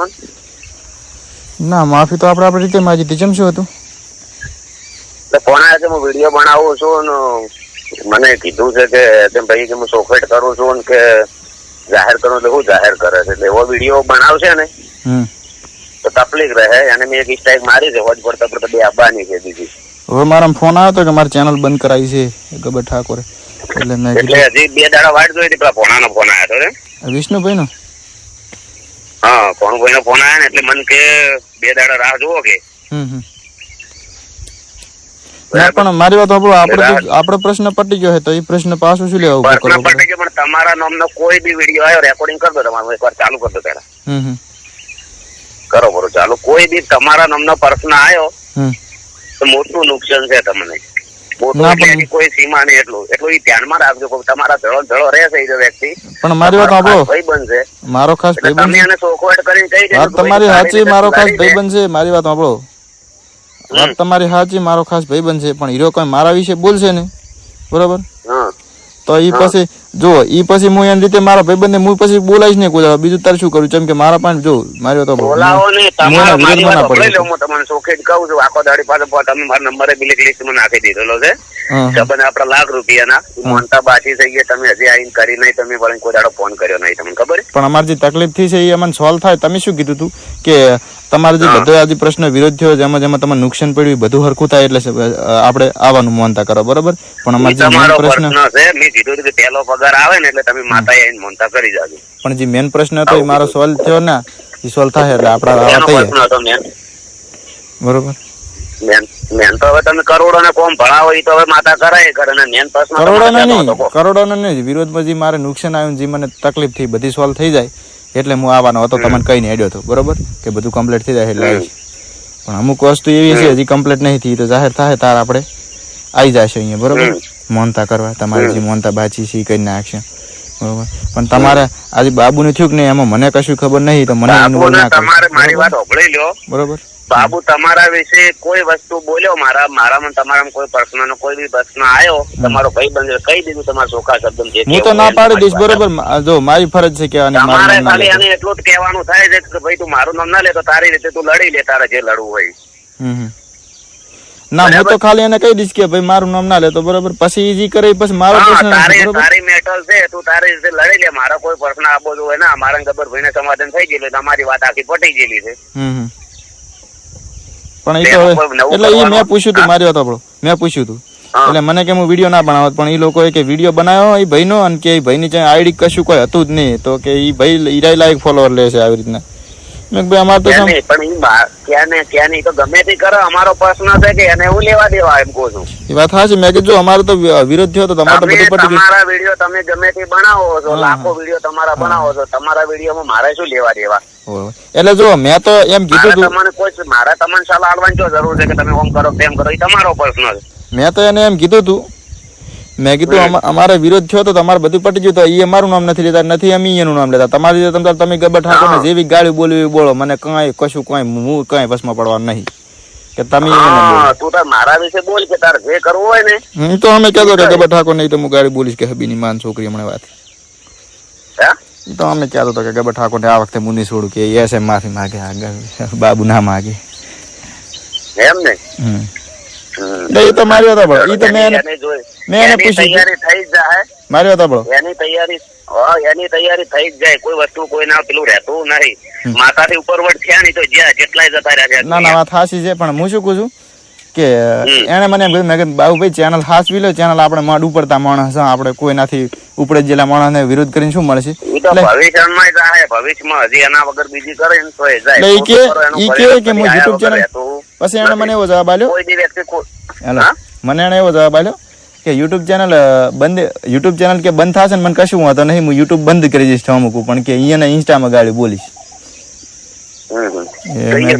તમને ના માફી તો આપણે આપણી રીતે માગી હતી જેમ શું હતું? ફોન આવ્યો કે હું વીડિયો બનાવું છું ને મને કીધું છે કે તેમ ભાઈ કે હું સોફેટ કરું છું ને કે જાહેર કરું એટલે હું જાહેર કરે છે. એટલે એવો વીડિયો બનાવશે ને તો તકલીફ રહે. અને મેં એક સ્ટ્રાઇક મારી છે હોજ પડતા પડતા બે આવવાની છે બીજી. હવે મારા ફોન આવ્યો હતો કે મારી ચેનલ બંધ કરાવી છે ગબર ઠાકોરે. એટલે મેં એટલે હજી બે દાડા વાટ જોઈ હતી પેલા ફોન આવ્યો હતો ને. વિષ્ણુભાઈનો? હા કોણભાઈ નો ફોન આવ્યો ને એટલે મને કે બે દાડા રાહ જુઓ કે. પણ મારી વાત આપણો આપણે આપણો પ્રશ્ન પટી ગયો છે તો એ પ્રશ્ન પાછું શું લેવા? ઊભો કરવો પટે પણ તમારા નામનો કોઈ બી વીડિયો આવ્યો રેકોર્ડિંગ કરતો તમારું એકવાર ચાલુ કરતો દો પહેલા. હમ કરો બરો ચાલુ. કોઈ બી તમારા નામનો પ્રશ્ન આવ્યો તો મોટું નુકસાન છે તમને. મોટું ના, એટલે પણ- એની કોઈ સીમા નહીં એટલું. એટલું ઈ ધ્યાનમાં રાખજો તમારા ધડો ધડો રહેશે એ વ્યક્તિ. પણ મારી વાત સાંભળો. ભાઈ બનશે મારો ખાસ એટલે ભાઈબંધ તમે સોખવટ કરીને કહી દેજો વાત કે ભાઈ તમારી સાચી મારો ખાસ લડી લે. ભાઈબંધ છે મારી વાત આપણો વાત તમારી સાચી મારો ખાસ ભાઈબંધ છે પણ હીરો કોઈ મારા વિશે બોલશે ને? બરોબર? તો એ પછી જો એ પછી હું એની રીતે મારા ભાઈબંધને હું પછી બોલાવીશ ને કોઈ બીજું તારે શું કરું કેમ કે મારા પાસે જો મારી તો બોલાવો ને તમારા મારી વિરોધમાં પડી હું તમને સોખે જ કહું છું. આખો દાડી પાસે તમે મારા નંબરે બ્લેક લિસ્ટમાં નાખી દીધેલો છે. હા. આપડા લાખ રૂપિયાના. મોનતા બાકી થઈ ગયા તમે હજી આઈને કરી નહીં તમે વળી કોઈ દાડો ફોન કર્યો નહીં તમને ખબર પણ અમારી જે તકલીફ થઈ છે એ અમને સોલ્વ થાય. તમે શું કીધું તું? કે તમારે જે બધો આજે પ્રશ્ન વિરોધ થયો જેમાં જેમાં તમારે નુકસાન પડ્યું બધું હરખું થાય એટલે આપણે આવવાનું માનતા કરો બરોબર? પણ અમારે જે મેન પ્રશ્ન છે મેં કીધું કે પહેલો પગાર આવે ને એટલે તમે માતા આઈને માનતા કરી જાજો. પણ જે મેન પ્રશ્ન હતો એ મારો સોલ્વ થયો ને એ સોલ્વ થાય એટલે આપણા એનો મેન બરોબર? મેન મેન તો હવે તમે કરોડો? નહીં વિરોધમાં જે મારે નુકસાન આવ્યું જે મને તકલીફ થઈ બધી સોલ્વ થઈ જાય. એટલે હું આવવાનો હતો તમને કહીને હેડ્યો હતો. બરોબર? કે બધું કમ્પ્લીટ થઈ જાય એટલે આવીશ પણ અમુક વસ્તુ એવી છે હજી કમ્પ્લીટ નહીં થઈ તો જાહેર થાય તાર આપણે આવી જશે અહીંયા બરોબર? મોનતા કરવા તમારે જે મોનતા બાચી છે એ કરી નાખશે. બરોબર? પણ તમારે આજે બાબુને થયું કે નહીં એમાં મને કશું ખબર નહીં તો મને બરોબર? બાબુ તમારા વિશે કોઈ વસ્તુ બોલ્યો? મારા મારામાં તમારામાં કોઈ પ્રશ્નનો કોઈ બી પ્રશ્ન આવ્યો? તમારો ભાઈ બંધ કહી દીધું તમારા ચોખા શબ્દ જે હું તો ના પાડી દઈશ બરોબર. જો. મારી ફરજ છે કે તમારે ખાલી. આને એટલું જ કહેવાનું થાય છે કે ભાઈ તું મારું નામ ના લે તો તારી રીતે તું લડી લે તારે જે લડવું હોય. ના હું તો ખાલી એને કહી દઈશ કે ભાઈ મારું નામ ના લેતો બરોબર. પછી ઈજી કરે પછી મારો પ્રશ્ન તારી મેટલ છે તું તારી રીતે લડી લે. મારો કોઈ પ્રશ્ન આપવો હોય ના મારા ગબ્બર ભાઈને સમાધાન થઈ ગયેલું તમારી વાત આખી પટી ગયેલી છે. પણ એ તો એટલે એ મેં પૂછ્યું તું મારી વાત આપણો મેં પૂછ્યું તું. એટલે મને કે હું વીડિયો ના બનાવત પણ એ લોકોએ કે વીડિયો બનાવ્યો એ ભાઈનો અને કે એ ભાઈની આઈડી કશું કોઈ હતું જ નહીં. તો કે એ ભાઈ ઈરાઈ લાયક ફોલોવર લે છે આવી રીતના. ભાઈ અમારે તો ક્યાં સમ- નહીં, પણ ક્યાં ને ક્યાં નહીં તો ગમે તે કરો અમારો પ્રશ્ન છે કે એને એવું લેવા દેવા એમ કહું છું. એ વાત હા મેં કીધું અમારે તો વિરોધ થયો તો તમારે તો બધું પટી તમારા વીડિયો તમે ગમે તે બનાવો છો લાખો વીડિયો તમારા બનાવો છો તમારા વિડીયોમાં મારે શું લેવા દેવા? એટલે જો મેં તો એમ કીધું મારે તમને કોઈ મારે તમને સલાહ આડવાની જરૂર છે કે તમે ઓમ કરો તેમ કરો એ તમારો પ્રશ્ન છે. મેં તો એને એમ કીધું તું મેં કીધું અમારે વિરોધ થયો તો તમારે બધું પટી ગયું તો એ અમારું નામ નથી લેતા નથી અમે એનું નામ લેતા. તમારી રીતે તમે તમે ગબર ઠાકોરને જેવી ગાડી બોલવી બોલો મને કઈ કશું કઈ હું કઈ વસમાં પડવાનું નહીં. કે તમે તું તાર મારા વિશે બોલ કે તાર જે કરવું હોય ને. હું તો અમે કહેતો કે ગબર ઠાકોર નહીં તો હું ગાડી બોલીશ કે હબીની માન છોકરી હમણાં વાત. હે? તો અમે કહેતો હતો કે ગબર ઠાકોરને આ વખતે મુની છોડું કે એસ માફી માગે આગળ બાબુ ના માગે. એમ ને? હમ. એ તો મારી વાત સાંભળો. એ તો મેં. મેં એને પૂછ્યું તૈયારી થઈ જ જાય મારી વાત સાંભળો એની તૈયારી એની તૈયારી થઈ જ જાય. કોઈ વસ્તુ કોઈ ના પેલું રહેતું નહીં. માથાથી ઉપરવટ થયા નહીં તો જ્યાં કેટલાય જતા રહ્યા ના ના વાત હાસી છે પણ હું શું કહું છું કે એને મને એમ કીધું મેં કીધું બાબુભાઈ ચેનલ હાસવી લો ચેનલ આપણે માડ ઉપરતા માણસ આપણે કોઈનાથી ઉપડે જેલા માણસને વિરોધ કરીને શું મળશે ભવિષ્યમાં જાય ભવિષ્યમાં હજી એના વગર બીજી કરે ને તો એ જાય. એટલે કે- ઈ કે કે હું પછી YouTube વગર પછી એને મને એવો જવાબ આલ્યો કોઈ વ્યક્તિ હેલો મને એને એવો જવાબ આલ્યો કે યુટ્યુબ ચેનલ બંધ યુટ્યુબ ચેનલ કે બંધ થશે ને મને કશું વાંધો નહીં હું યુટ્યુબ બંધ કરી દઈશ અમુક પણ કે અહીંયા ઇન્સ્ટામાં ગાડી બોલીશ. કાર્યવાહી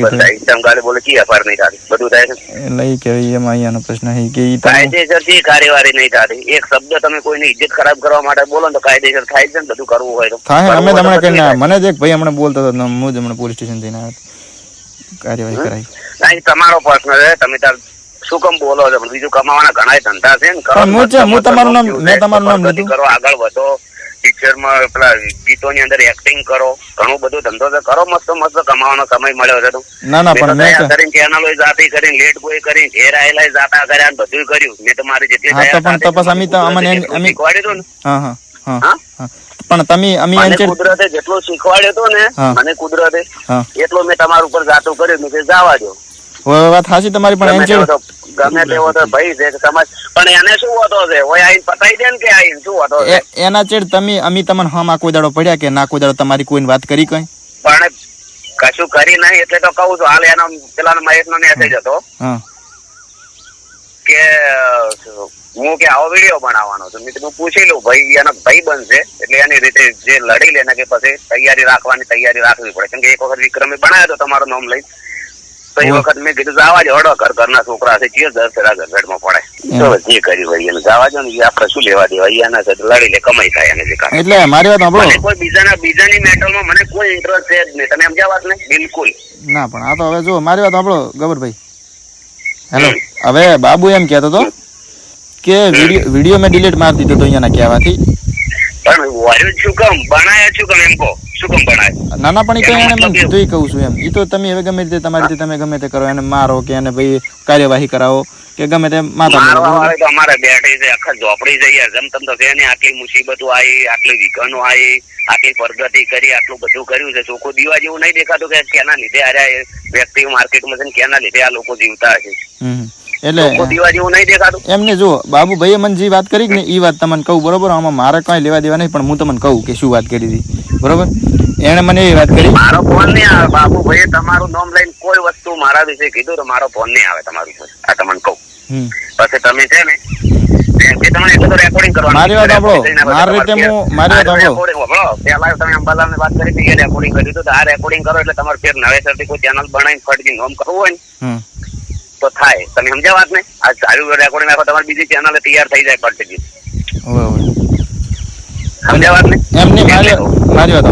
નહીં થતી. એક શબ્દ તમે કોઈની ઇજ્જત ખરાબ કરવા માટે બોલો ને તો કાયદેસર થાય છે ને બધું કરવું હોય તો. થાય અમે તમને તો મને જ એક ભાઈ હમણાં બોલતો હતો હું જ હમણાં પોલીસ સ્ટેશન જઈને આવ્યો કાર્યવાહી કરાવી નહીં, તમારો પ્રશ્ન છે. તમે તાર શું કમ બોલો છો? બીજું કમાવાના ઘણા ધંધા છે ને હું તમારું નામ- મેં તમારું નામ નથી લીધું. કરો આગળ વધો. પિક્ચરમાં પેલા ગીતોની અંદર એક્ટિંગ કરો ઘણું બધું ધંધો તો કરો મસ્ત મસ્ત કમાવાનો સમય મળ્યો છે તો. ના ના પણ મેં કરીને ચેનલો જાતી કરીને લેટ બોય કરીને ઘેર આયેલા જાતા કર્યા બધું કર્યું. મેં તો મારી જેટલી હા, પણ તપસ અમી અમને અમી કોડી ને. હા હા હા પણ તમે અમે કુદરતે જેટલું શીખવાડ્યો તો ને. મને કુદરતે એટલો મેં તમારા ઉપર જાતું કર્યું. મેં જવા દો વાત હાચી તમારી પણ તેવો ગમે તેવો તો ભાઈ છે કે પણ એને શું હોતો છે? ઓય આઈને પતાઈ દે ને કે આઈને શું હોતો છે? એના ચેડ તમે અમી તમને હમ આ કોઈ દાડો પડ્યા કે ના કોઈ દાડો તમારી કોઈને વાત કરી કઈ? પણ કશું કરી નહીં એટલે તો કહું છું હાલ એનો પેલા મહેશ નો મેસેજ હતો કે હું કે આવો વીડિયો બનાવવાનો છું. મેં કીધું પૂછી લઉં ભાઈ એનો ભાઈ બનશે એટલે એની રીતે જે લડી લે ને કે પછી તૈયારી રાખવાની તૈયારી રાખવી પડે. કેમ કે એક વખત વિક્રમે બનાવ્યો તો તમારો નામ લઈ તો એ વખત મેં કીધું જવા જો અડો ઘર ઘરના છોકરા છે જે દસ ફેરા ઘરઘડમાં પડે. તો જે કરી હોય એને જવા દો ને એ આપણે શું લેવા દેવા? એના સાથે લડી લે કમાઈ થાય એને જે એટલે મારી વાત સાંભળો. કોઈ બીજાના બીજાની મેટરમાં મને કોઈ ઇન્ટરેસ્ટ છે જ નહીં. તમે સમજ્યા વાત ને? બિલકુલ. ના પણ આ તો હવે જો મારી વાત સાંભળો ગબરભાઈ. હેલો હવે બાબુ એમ કહેતો હતો કે વીડિયો વિડિયો મેં ડિલીટ મારી દીધો તો અહીંયાના કહેવાથી. પણ વાયુ શું કેમ બનાયા શું કેમ એમ કહો? શું કામ બનાય ના ના પણ તો એને મને કીધું કહું છું એમ. એ તો તમે હવે ગમે તે તમારી રીતે તમે ગમે તે કરો એને મારો કે એને ભાઈ કાર્યવાહી કરાવો કે ગમે તે માતા મારો, મારવા તો અમારે બેઠી છે આખા ઝોપડી યાર. જેમ તમ તો છે ને આટલી મુસીબતો આવી આટલી વિઘનો આવી આટલી પ્રગતિ કરી આટલું બધું કર્યું છે. ચોખ્ખું દીવા જેવું નહીં દેખાતું કે કેના લીધે આર્યા વ્યક્તિ માર્કેટમાં છે કેના લીધે આ લોકો જીવતા હશે. એટલે એમને જો બાબુભાઈએ મને જે વાત કરી ને એ વાત તમને કહું બરોબર? આમાં મારે કઈ લેવા દેવા નહીં પણ હું તમને કહું કે શું વાત કરી હતી. બરોબર? એણે મને એ વાત કરી. મારો ફોન નહીં આવે બાબુ ભાઈ તમારું નામ લઈને કોઈ વસ્તુ મારા વિશે કીધું તો મારો ફોન નહીં આવે તમારું વિશે આ તમને કહું. પછી તમે છે ને રેકોર્ડિંગ મારી વાત. મારી રીતે હું- મારી વાત તમે કરી હતી, એ કર્યું હતું, આ રેકોર્ડિંગ કરો એટલે તમારે ફેર નવેસરથી કોઈ ચેનલ બનાવીને ફરીથી નોમ કરવું હોય ને તો થાય. તમે સમજ્યા વાત ને આ સારું રેકોર્ડિંગ નાખો તમારી બીજી ચેનલ તૈયાર થઈ જાય ફરતી હવે. ને એમ મારી મારી વાત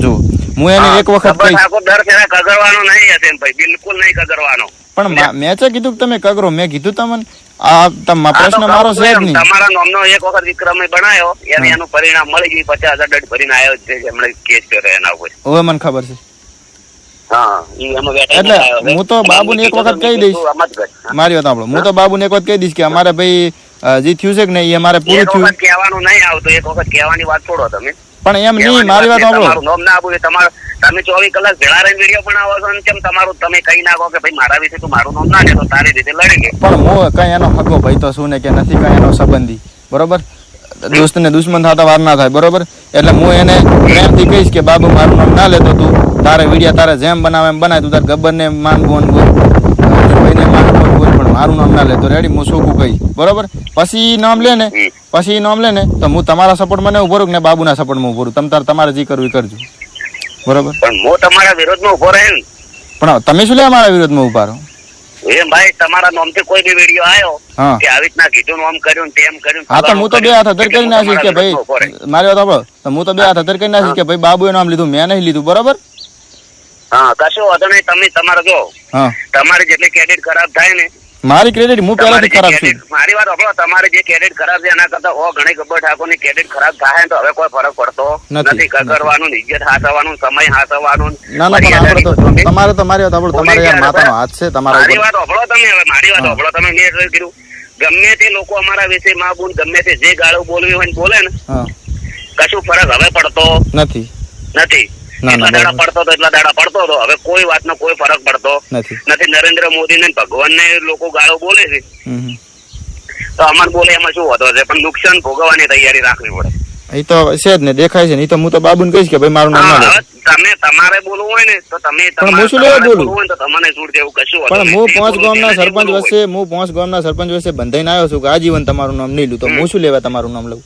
જો હું એને એક વખત કહીશ. દર ફેરા કગરવાનો નહીં હશે ભાઈ બિલકુલ નહીં કગરવાનો. પણ મા- છે કીધું તમે કગરો મેં કીધું તમને આ તમ પ્રશ્ન મારો છે જ નહીં. તમારા નામનો એક વખત વિક્રમે બનાવ્યો એને એનું પરિણામ મળી ગયું પચાસ હજાર દંડ ભરીને આવ્યો છે એમણે કેસ કર્યો એના ઉપર. હવે મને ખબર છે. એટલે હું તો બાબુને એક વખત કહી દઈશ. મારી વાત સાંભળો. હું તો બાબુને એક વખત કહી દઈશ કે અમારે ભાઈ જે થયું છે કે નહીં એ અમારે પૂરું થયું. કહેવાનું નહીં આવતું. એક વખત કહેવાની વાત છોડો તમે. પણ એમ નહીં મારી વાત સાંભળો. નામ ના આપું તમારો તમે ચોવીસ કલાક ભેળા રહીને વીડિયો બનાવો છો કેમ તમારું તમે કહી નાખો કે ભાઈ મારા વિશે તું મારું નામ ના તો તારી રીતે લડી પણ હું કઈ એનો હગો ભાઈ તો શું ને કે નથી કઈ એનો સંબંધી. બરોબર? દોસ્ત ને દુશ્મન થતા વાર ના થાય બરોબર? એટલે હું એને પ્રેમથી કહીશ કે બાબુ મારું નામ ના લેતો તું. તારે વિડીયા તારે જેમ બનાવે એમ બનાય તું. તારે ગબ્બરને માન બોન બોલ અર્જુનભાઈને માન બોન બોલ પણ મારું નામ ના લેતો. રેડી હું સોખું કહીશ. બરોબર? પછી નામ લે ને પછી નામ લે ને તો હું તમારા સપોર્ટમાં મને ઊભો રહું ને બાબુના સપોર્ટમાં ઊભો રહું? તમ તારે તમારે જે કરવું કરજો. બરોબર? પણ હું તમારા વિરોધમાં ઊભો રહે પણ તમે શું લે મારા વિરોધમાં ઊભા રહો? એ ભાઈ તમારા નામથી કોઈ બી વીડિયો આવ્યો કે આવી રીતના કીધું આમ કર્યું તેમ કર્યું હા તો હું તો બે હાથ અધર કરી નાખીશ કે. ભાઈ મારી વાત હું તો બે હાથ અધર કરી નાખીશ કે ભાઈ બાબુએ નામ લીધું મેં નહીં લીધું બરોબર? હા કશો વાંધો નહીં તમે તમારે જો તમારે તમારી જેટલી ક્રેડિટ ખરાબ થાય ને મારી ક્રેડિટ હું પહેલાથી ખરાબ છું. મારી વાત સાંભળો તમારે જે ક્રેડિટ ખરાબ છે એના કરતા ઓ ઘણી ગબ્બર ઠાકોરની ક્રેડિટ ખરાબ થાય તો હવે કોઈ ફરક પડતો નથી. કરવાનું ઇજ્જત હાથવાનું સમય હાથવાનું ના ના પણ આપણે તો તમારે તો મારી વાત સાંભળો તમારે યાર માતાનો હાથ છે તમારા મારી વાત સાંભળો તમે હવે મારી વાત સાંભળો તમે મેં એટલે કીધું ગમે તે લોકો અમારા વિશે માં બોલ ગમે તે જે ગાળો બોલવી હોય ને બોલે ને કશું ફરક હવે પડતો નથી. નથી. એટલા દાડા પડતો તો એટલા દાડા પડતો હતો હવે કોઈ વાતનો કોઈ ફરક પડતો નથી. નરેન્દ્ર મોદી ને ભગવાન ને લોકો ગાળો બોલે છે. તો અમર બોલે એમાં શું હોતો છે? પણ નુકસાન ભોગવવાની તૈયારી રાખવી પડે. એ તો છે જ ને દેખાય છે ને. એ તો હું તો બાબુને કહીશ કે ભાઈ મારું નામ ના તમે તમારે બોલવું હોય ને તો તમે પણ હું શું લેવા બોલું? હોય તો તમને છૂટ દેવું કશું પણ હું પોંચ ગામના સરપંચ વચ્ચે હું પાંચ ગામના સરપંચ વચ્ચે બંધાઈને આવ્યો છું કે આજીવન તમારું નામ નહીં લઉં તો હું શું લેવા તમારું નામ લઉં?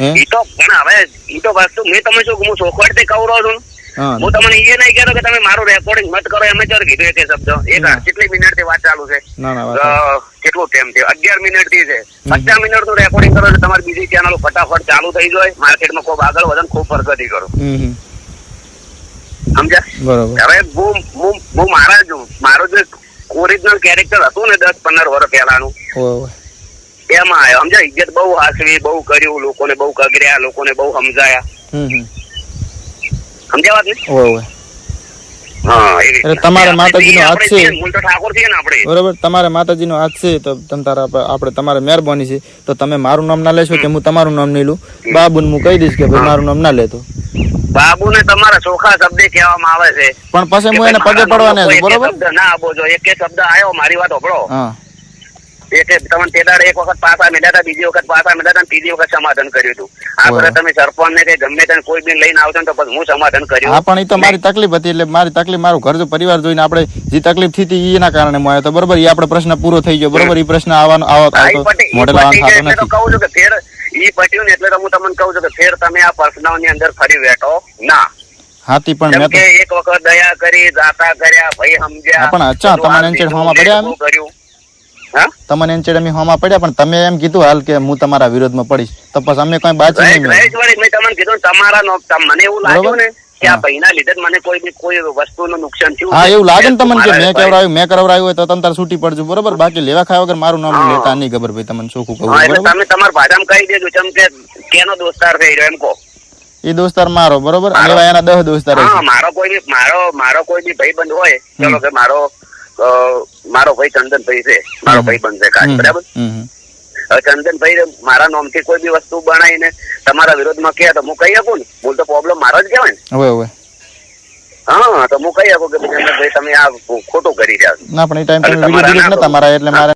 હમ. તો પણ હવે ઈ તો વસ્તુ મેં તમે શું હું ચોખવટથી કહું છું. હું તમને એ નહીં કહેતો કે તમે મારું રેકોર્ડિંગ મત કરો એમ જ કીધું એક શબ્દ. એક કેટલી મિનિટથી વાત ચાલુ છે? કેટલું ટાઈમ થયો અગિયાર મિનિટથી છે. પચાસ મિનિટનું રેકોર્ડિંગ કરો એટલે તમારી બીજી ચેનલો ફટાફટ ચાલુ થઈ જાય. માર્કેટમાં ખૂબ આગળ વધે ને ખૂબ પ્રગતિ કરો. સમજ્યા? હવે હું મારા જ મારો જે ઓરિજિનલ કેરેક્ટર હતું ને દસ પંદર વર્ષ પહેલાનું. એમાં આવ્યો. સમજાય? ઇજ્જત બહુ હાસવી બહુ કર્યું લોકોને બહુ કગર્યા લોકોને બહુ સમજાયા. હમ હમ. સમજ્યા વાત ને? ઓવે. તમારે માતાજીનો હાથ છે. તો ઠાકોર છીએ ને આપણે. બરોબર? તમારે માતાજીનો હાથ છે તો તમ તારા આપણે આપણે તમારે મહેરબાની છે. તો તમે મારું નામ ના લેશો કે હું તમારું નામ નહીં લઉં? બાબુને હું કહી દઈશ કે ભાઈ મારું નામ ના લેતો બાબુને તમારા ચોખા શબ્દે કહેવામાં આવે છે પણ પછી હું એને પગે પડવાને બરોબર? ના આપો જો એક શબ્દ આવ્યો મારી વાત હોભળો. હા. એક તમને તે દાડે એક વખત પાછા મળ્યા હતા બીજી વખત પાછા મળ્યા હતા ત્રીજી વખત સમાધાન કર્યું હતું. આ બધા તમે સરપંચ ને કે ગમે તેને કોઈ બી લઈને આવતો તો પછી હું સમાધાન કર્યું. હા પણ એ તો મારી તકલીફ હતી એટલે મારી તકલીફ મારું ઘર જો પરિવાર જોઈને આપણે જે તકલીફ થઈ હતી એના કારણે હું આવ્યો તો બરોબર એ આપણે પ્રશ્ન પૂરો થઈ ગયો. બરોબર એ પ્રશ્ન આવવાનો આવતો. ગયો થતો તો કહું છું કે ફેર એ પટ્યું ને એટલે તો હું તમને કહું છું કે ફેર તમે આ પર્સનલની અંદર ફરી બેઠો ના. હાથી પણ મેં એક વખત દયા કરી દાતા કર્યા ભાઈ સમજ્યા. પણ અચ્છા, તમને એન્ચેડ હોમાં પડ્યા કર્યું. તમને એમ ચેડે હોમા પડ્યા પણ તમે એમ કીધું હાલ કે હું તમારા વિરોધમાં પડીશ. તો પછી અમે કઈ બાજી નહીં મેં તમને કીધું તમારા નો- મને એવું લાગ્યું ને કે આ. ભાઈના લીધે મને કોઈ કોઈ વસ્તુનું નુકસાન થયું હા એવું લાગે ને તમને કે મેં કરાવ્યું મેં કરાવ્યું હોય તો તમે તાર છૂટી પડજો બરોબર? બાકી લેવા ખાવા વગર મારું નામ લેતા નહીં ખબર ભાઈ તમને શું કહું તમે તમારા ભાષામાં કહી દેજો ચમ કે કેનો દોસ્તાર થઈ રહ્યો એમ કહો. એ દોસ્તાર મારો બરોબર. એવા એના દસ દોસ્તાર મારો કોઈ મારો મારો કોઈ બી ભાઈબંધ હોય ચલો કે મારો મારો ભાઈ ચંદનભાઈ છે. મારો ભાઈ બનશે કાચ બરાબર? ચંદનભાઈ મારા નામથી કોઈ બી વસ્તુ બનાવીને તમારા વિરોધમાં કહે તો હું કહી શકું ને? બોલ તો પ્રોબ્લેમ મારો જ કહેવાય ને. હવે હવે. હા તો હું કહી શકું કે ભાઈ ચંદનભાઈ તમે આ ખોટું કરી રહ્યા છો. ના પણ એ ટાઈમ તમે વીડિયો ડિલીટ નતા મારા એટલે મારે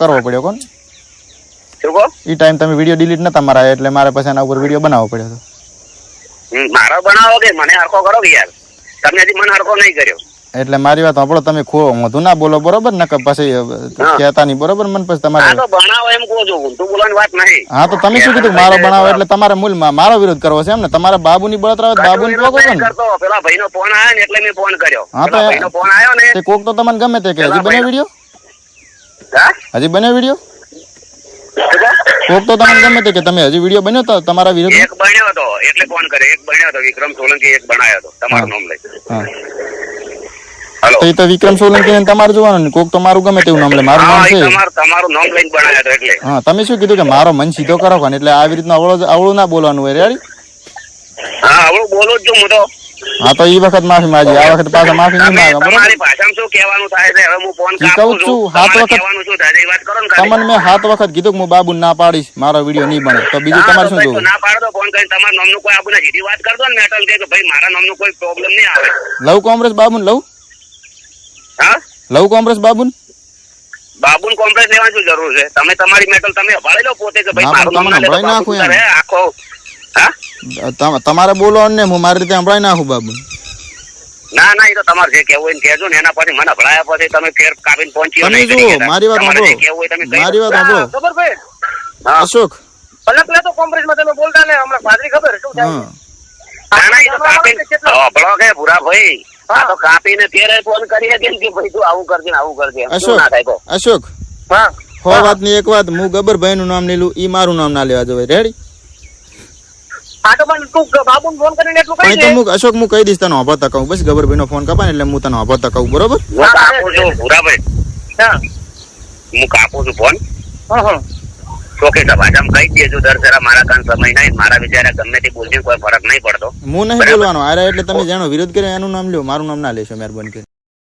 કરવો પડ્યો કોણ? શું કહો એ ટાઈમ તમે વીડિયો ડિલીટ નતા મારા એટલે મારે પછી એના ઉપર વીડિયો બનાવવો પડ્યો હતો. મારો બનાવો કે મને હરખો કરો કે યાર? તમે હજી મને હરખો નહીં કર્યો. એટલે મારી વાત સાંભળો તમે ખો વધુ ના બોલો બરોબર? ને પછી. કહેતા નહીં બરોબર? મને પછી તમારે બનાવો એમ કહો છો ઊંધું બોલવાની વાત નહીં. હા તો તમે શું કીધું મારો બનાવો એટલે તમારે મૂળ મારો વિરોધ કરવો છે એમ ને તમારે બાબુની બળતરા બાબુ બાબુને કહો ને કરતો. પેલા ભાઈનો ફોન આવ્યો ને એટલે મેં ફોન કર્યો. હા, તો ભાઈનો ફોન આવ્યો ને તે કોક તો તમને ગમે તે કે હજી બને વીડિયો હજી બન્યો વીડિયો કોક તો તમને ગમે તે કે તમે હજી વીડિયો બન્યો તો તમારા વિરુદ્ધ? એક બન્યો હતો એટલે ફોન કરે? એક બન્યો હતો વિક્રમ સોલંકી એક બનાયો હતો તમારું નામ લઈ. તો એ તો વિક્રમ સોલંકી ને તમારે જોવાનું કોક તો મારું ગમે તેવું નામ લે મારું નામ છે તમારું તમારું નામ લઈને બનાવ્યો હતો એટલે. હા તમે શું કીધું કે મારો મન સીધો કરો કોને એટલે આવી રીતના અવળો અવળું ના બોલવાનું હોય રેડી? હા હવે બોલો જ હું તો. હા તો ઈ વખત માફી માંગી આ વખત પાછા માફી નહીં માંગો. તમારી ભાષામાં શું કહેવાનું થાય છે? હવે હું ફોન કાપું છું. હાથ વખત- કહેવાનું શું થાય વાત કરો ને તમને મેં હાથ વખત કીધું કે હું બાબુ ના પાડીશ મારો વિડિયો નહીં બને. તો બીજું તમારે શું જોવું? ના પાડો ફોન કરી તમારા નામનું કોઈ આપણને સીધી વાત કરદો ને મેટલ કે ભાઈ મારા નામનું કોઈ પ્રોબ્લેમ નહીં આવે. લવ કોંગ્રેસ બાબુન લવ? હા? લવ કોંગ્રેસ બાબુન? બાબુન કોમ્પ્લેક્સ લેવાની શું જરૂર છે? તમે તમારી મેટલ તમે અભાળી લો પોતે કે ભાઈ મારું નામ ના બાબુ નાખું આખો તમારે બોલો ને હું મારી રીતે સંભળાઈ નાખું બાબુ. ના ના એ તો તમારે જે કહેવું હોય ને ને એના પછી મને હભળાયા પછી તમે ફેર કાપીને પહોંચ્યો તમે જુઓ, મારી વાત સાંભળો. કહેવું હોય તમે કહી મારી વાત સાંભળો. ખબર ભાઈ હા. અશોક. પલક લે તો કોમ્પ્રેસમાં તમે બોલતા ને હમણાં ભાદરી ખબર શું થાય? ના, ના, એ તો કાપીને- હભળો કે ભૂરા ભાઈ. આ તો કાપીને ફેરે ફોન કરી કેમ કે ભાઈ તું આવું કરજે આવું કરજે. શું ના થાય કહો? અશોક. હા. હો વાતની એક વાત હું ગબ્બરભાઈ નું નામ લીધું ઈ મારું નામ ના લેવા જોઈએ રેડી આ તું બાબુને ફોન કરીને એટલું કહી દે. હું અશોક હું કહી દઈશ તને વાપરતા કહું બસ ગબ્બરભાઈ નો ફોન કપાય એટલે હું તને વાપરતા કહું બરોબર? હું કાપું છું ભૂરા હા. હું કાપું છું ફોન હા હા. ચોખ્ખી ભાષામાં કહી દેજો મારા કાન સમય નહીં મારા વિચારે ગમે તે બોલશે કોઈ ફરક નહીં પડતો. હું નહીં બોલવાનો. આરે એટલે તમે જાણો વિરોધ કર્યો એનું નામ લ્યો મારું નામ ના લેશો મહેરબાની